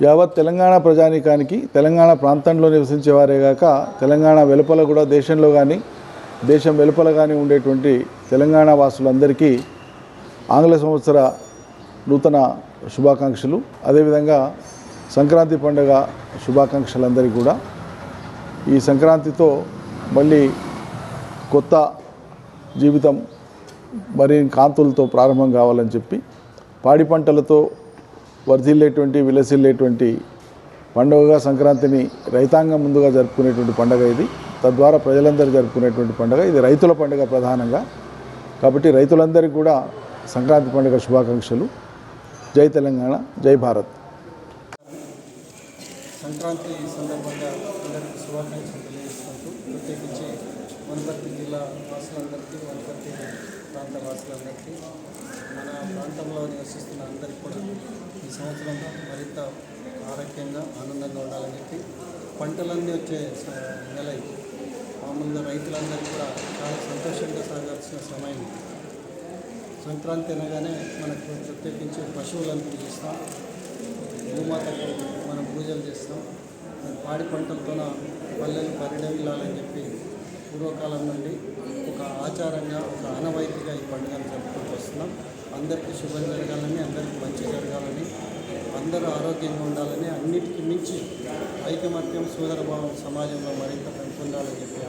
యావత్ తెలంగాణ ప్రజానీకానికి తెలంగాణ ప్రాంతంలో నివసించే వారే కాక తెలంగాణ వెలుపల కూడా దేశంలో కానీ దేశం వెలుపల కానీ ఉండేటువంటి తెలంగాణ వాసులందరికీ ఆంగ్ల సంవత్సర నూతన శుభాకాంక్షలు. అదేవిధంగా సంక్రాంతి పండుగ శుభాకాంక్షలందరికీ కూడా. ఈ సంక్రాంతితో మళ్ళీ కొత్త జీవితం మరి కాంతులతో ప్రారంభం కావాలని చెప్పి పాడి పంటలతో వర్ధిల్లేటువంటి విలసిల్లేటువంటి పండుగగా సంక్రాంతిని రైతాంగం ముందుగా జరుపుకునేటువంటి పండుగ ఇది. తద్వారా ప్రజలందరూ జరుపుకునేటువంటి పండుగ. ఇది రైతుల పండుగ ప్రధానంగా. కాబట్టి రైతులందరికీ కూడా సంక్రాంతి పండుగ శుభాకాంక్షలు. జై తెలంగాణ జై భారత్. సంక్రాంతి సందర్భంగా అందరికీ శుభాకాంక్షలు తెలియజేసుకుంటూ ప్రత్యేకించి వనపర్తి జిల్లా వాసులందరికీ వనపర్తి ప్రాంత వాసులందరికీ మన ప్రాంతంలో నివసిస్తున్న అందరికీ కూడా సంవత్సరం మరింత ఆరోగ్యంగా ఆనందంగా ఉండాలని చెప్పి పంటలన్నీ వచ్చే నెల ఇది. మామూలుగా రైతులందరికీ కూడా చాలా సంతోషంగా సాగాల్సిన సమయం సంక్రాంతి అనగానే మనకు ప్రత్యేకించి పశువులను పూజిస్తాం. భూమాతకు మనం పూజలు చేస్తాం. పాడి పంటలతోన పల్లెలు పరిణమిల్లాలని చెప్పి పూర్వకాలం నుండి ఒక ఆచారంగా ఒక ఆనవాయితీగా ఈ పండుగను జరుపుకుంటూ వస్తున్నాం. అందరికీ శుభం జరగాలని అందరికీ మంచి జరగాలని అందరూ ఆరోగ్యంగా ఉండాలని అన్నిటికీ మించి ఐకమత్యం సోదరభావం సమాజంలో మరింత పెంపొందాలని చెప్పి